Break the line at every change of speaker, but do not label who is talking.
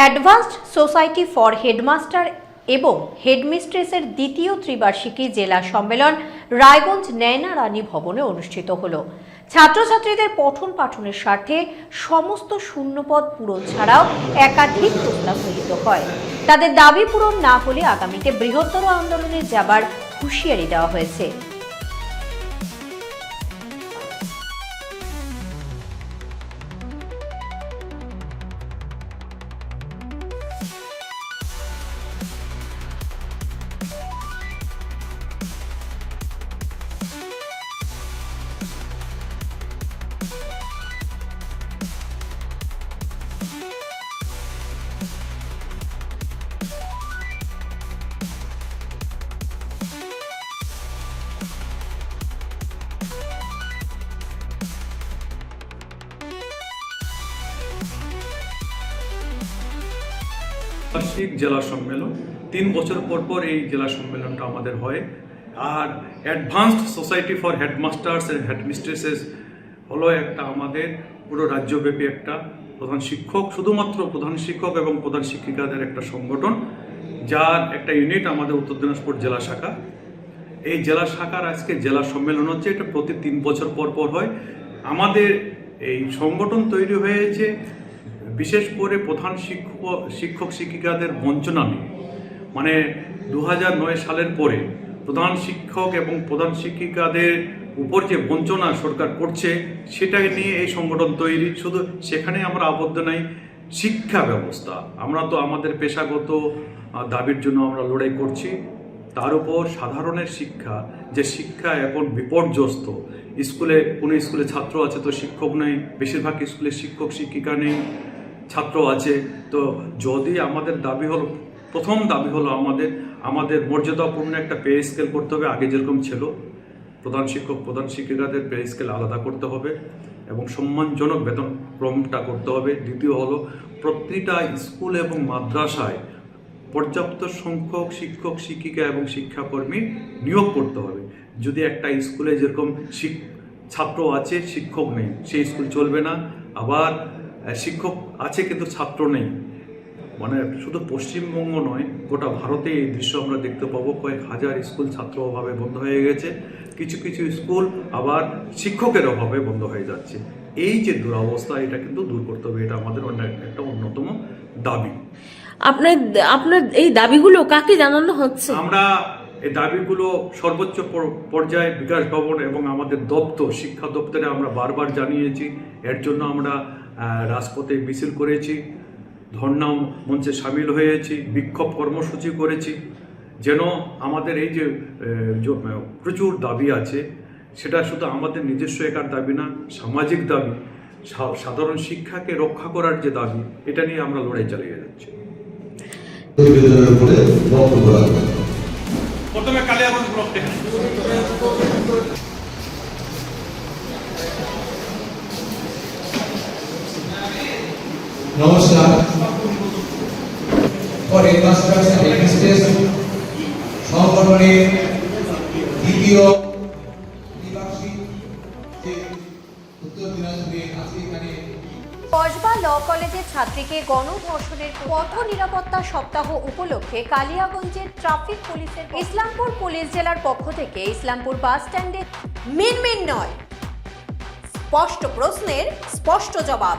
Advanced society for headmaster এবং হেডমিস্ট্রেসের দ্বিতীয় ত্রিবার্ষিকী জেলা সম্মেলন রায়গঞ্জ নয়না রানী ভবনে অনুষ্ঠিত হল। ছাত্রছাত্রীদের পঠন পাঠনের স্বার্থে সমস্ত শূন্যপদ পূরণ ছাড়াও একাধিক প্রস্তাব গৃহীত হয়। তাদের দাবি পূরণ না হলে আগামীতে বৃহত্তর আন্দোলনে যাবার হুঁশিয়ারি দেওয়া হয়েছে।
বার্ষিক জেলা সম্মেলন। তিন বছর পর পর এই জেলা সম্মেলনটা আমাদের হয়। আর advanced society for headmasters and headmistresses হলো একটা আমাদের পুরো রাজ্যব্যাপী একটা প্রধান শিক্ষক, শুধুমাত্র প্রধান শিক্ষক এবং প্রধান শিক্ষিকাদের একটা সংগঠন, যার একটা ইউনিট আমাদের উত্তর দিনাজপুর জেলা শাখা। এই জেলা শাখার আজকে জেলা সম্মেলন হচ্ছে, এটা প্রতি তিন বছর পর পর হয়। আমাদের এই সংগঠন তৈরি হয়েছে বিশেষ করে প্রধান শিক্ষক শিক্ষক শিক্ষিকাদের বঞ্চনা নিয়ে মানে দু সালের পরে প্রধান শিক্ষক এবং প্রধান শিক্ষিকাদের উপর যে বঞ্চনা সরকার করছে সেটাকে নিয়ে এই সংগঠন তৈরি। শুধু সেখানে আমরা আবদ্ধ নাই, শিক্ষা ব্যবস্থা। আমরা তো আমাদের পেশাগত দাবির জন্য আমরা লড়াই করছি। তার উপর সাধারণের শিক্ষা, যে শিক্ষা এখন বিপর্যস্ত। স্কুলে, কোনো স্কুলে ছাত্র আছে তো শিক্ষক নেই, বেশিরভাগ স্কুলে শিক্ষক শিক্ষিকা নেই। ছাত্র আছে। তো যদি আমাদের দাবি হলো, প্রথম দাবি হলো আমাদের আমাদের মর্যাদাপূর্ণ একটা পে স্কেল করতে হবে, আগে যেরকম ছিল, প্রধান শিক্ষক, প্রধান শিক্ষিকাদের পে স্কেল আলাদা করতে হবে এবং সম্মানজনক বেতন ক্রমটা করতে হবে। দ্বিতীয় হলো, প্রতিটা স্কুল এবং মাদ্রাসায় পর্যাপ্ত সংখ্যক শিক্ষক, শিক্ষিকা এবং শিক্ষাকর্মী নিয়োগ করতে হবে। যদি একটা স্কুলে যেরকম ছাত্র আছে, শিক্ষক নেই, সেই স্কুল চলবে না। আবার শিক্ষক আছে কিন্তু ছাত্র নেই। মানে শুধু পশ্চিমবঙ্গ নয় গোটা ভারতে এই দৃশ্য আমরা দেখতে পাবো। কয়েক হাজার স্কুল ছাত্র অভাবে বন্ধ হয়ে গেছে। কিছু কিছু স্কুল আবার শিক্ষকের অভাবে বন্ধ হয়ে যাচ্ছে। এই যে দুরবস্থা এটা কিন্তু দূর করতে হবে। এটা আমাদের অন্য- একটা অন্যতম দাবি।
আপনার আপনার এই দাবিগুলো কাকে জানানো হচ্ছে?
আমরা এই দাবিগুলো সর্বোচ্চ পর্যায়ে বিকাশ ভবন এবং আমাদের দপ্তর শিক্ষা দপ্তরে আমরা বারবার জানিয়েছি। এর জন্য আমরা রাজপথে মিছিল করেছি ধর্ণা মঞ্চে সামিল হয়েছি, বিক্ষোভ কর্মসূচি করেছি। যেন আমাদের এই যে প্রচুর দাবি আছে, সেটা শুধু আমাদের নিজস্ব একার দাবি না, সামাজিক দাবি সাধারণ শিক্ষাকে রক্ষা করার যে দাবি, এটা নিয়ে আমরা লড়াই চালিয়ে যাচ্ছি। প্রথমে কালিয়াগঞ্জ ব্লক
নমস্কার। ফর হেডমাস্টার্স অ্যান্ড সংগঠনের দ্বিতীয়
কসবা ল কলেজের ছাত্রীকে গণধর্ষণের পথ নিরাপত্তা সপ্তাহ উপলক্ষে কালিয়াগঞ্জের ট্রাফিক পুলিশের ইসলামপুর পুলিশ জেলার পক্ষ থেকে ইসলামপুর বাস স্ট্যান্ডে মিনমিন নয়। স্পষ্ট প্রশ্নের স্পষ্ট জবাব।